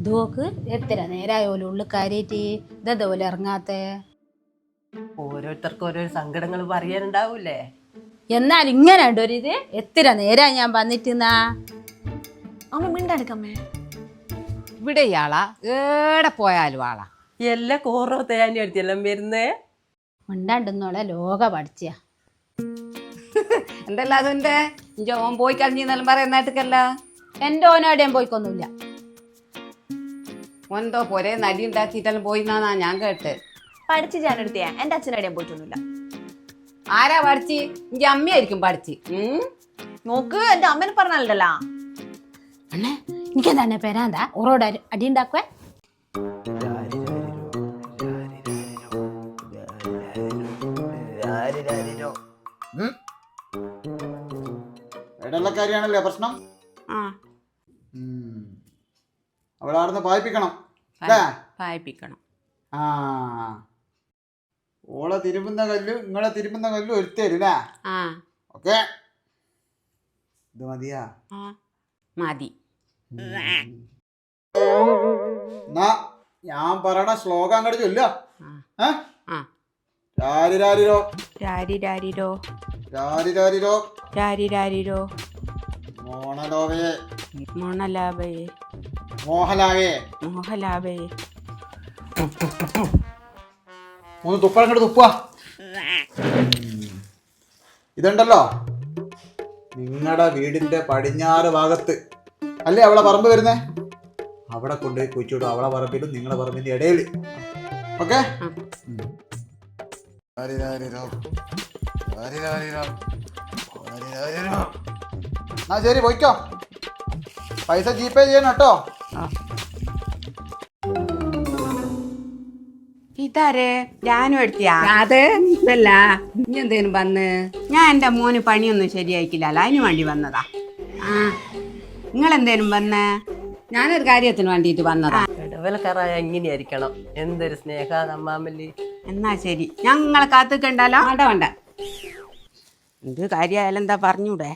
ഇതോക്ക് എത്ര നേരായോലും ഉള്ളു കാര്യേറ്റി ഇതേപോലെ ഇറങ്ങാത്ത? ഓരോരുത്തർക്കും ഓരോ സങ്കടങ്ങൾ പറയാനുണ്ടാവൂലേ എന്നാൽ ഇങ്ങനെ ഉണ്ട് ഒരു ഇത്. എത്ര നേരാ ഞാൻ വന്നിട്ടുന്നാ? അമ്മ മിണ്ടെടുക്കമ്മേ ഇവിടെ ഇയാളാ ഏടെ പോയാലും ആളാ. എല്ലാ കോറോ തേനി അടിച്ചെല്ലാം വരുന്നേ? മിണ്ടാണ്ടെന്നോളെ ലോക പഠിച്ച. എന്തല്ലാതെ എന്റെ ഓൻ പോയി കളഞ്ഞെന്നെല്ലാം പറയുന്നതായിട്ടല്ല എന്റെ ഓനോടെയും പോയിക്കൊന്നുമില്ല. ഓനെന്തോ പോരെ നടി ഉണ്ടാക്കിയിട്ടെല്ലാം പോയിന്നാ ഞാൻ കേട്ട്. പഠിച്ച് ഞാനെടുത്തിയാ എന്റെ അച്ഛനടിയാൻ പോയിട്ടൊന്നുമില്ല. ആരാ പഠിച്ച്? എന്റെ അമ്മയായിരിക്കും പഠിച്ച്. നോക്ക് എന്റെ അമ്മനെ പറഞ്ഞല്ലോ അണ്ണേ എനിക്കെന്താണ് പേരാന്താ ഓറോട് അടി ഉണ്ടാക്കുവേ? ഇടലക്കാരിയാണല്ലേ പ്രശ്നം? ആ. ഉം. അവളെ ആടുന്ന് പായിപ്പിക്കണം. അല്ലേ? വായിപ്പിക്കണം ആ. ഓളെ തിരുമ്പുന്ന കല്ല് നിങ്ങളെ തിരുമ്പുന്ന കല്ല് ഒരുത്തേരില്ലേ ഓക്കെ. ഇത് മതിയാ? മതി. എന്നാ ഞാൻ പറയണ ശ്ലോകം അങ്ങോട്ട് ചൊല്ല രാരി രാരിരോ. രാരി രാരിരോ. രാരി രാരിരോ. രാരി രാരിരോ. മോണലോവേ മണലാഭയെ മോഹലാവയെ മോഹലാഭയെ മൂന്ന് തുപ്പളം അങ്ങോട്ട് തുപ്പുക ഇതുണ്ടല്ലോ. നിങ്ങളുടെ വീടിന്റെ പടിഞ്ഞാറ് ഭാഗത്ത്. അല്ലേ അവളെ പറമ്പ് വരുന്നേ? അവിടെ കൊണ്ടുപോയി കുഴിച്ചിടും. അവളെ പറമ്പിലും നിങ്ങളെ പറമ്പിന്റെ ഇടയിൽ ഓക്കെ? ആ ശരി പോയിക്കോ. പൈസ ജിപേ ചെയ്യണം കേട്ടോ. ഇതാരേ? ഞാനും എടുത്തിയാ? അത് ഇതല്ല. ഇനി എന്തേലും വന്ന്? ഞാൻ എന്റെ മോന് പണിയൊന്നും ശരിയായിക്കില്ല. അതിന് വേണ്ടി വന്നതാ. ആ. നിങ്ങൾ എന്തേലും വന്ന്? ഞാനൊരു കാര്യത്തിന് വേണ്ടിയിട്ട് വന്നതാ. ഇടവലക്കാരായ എങ്ങനെയായിരിക്കണം? എന്തൊരു സ്നേഹ നമ്മാമല്ലി എന്നാ ശരി. ഞങ്ങളെ കാത്തുക്കണ്ടല്ലോ? വേണ്ട വേണ്ട. എന്ത് കാര്യമായാലും എന്താ പറഞ്ഞൂടെ?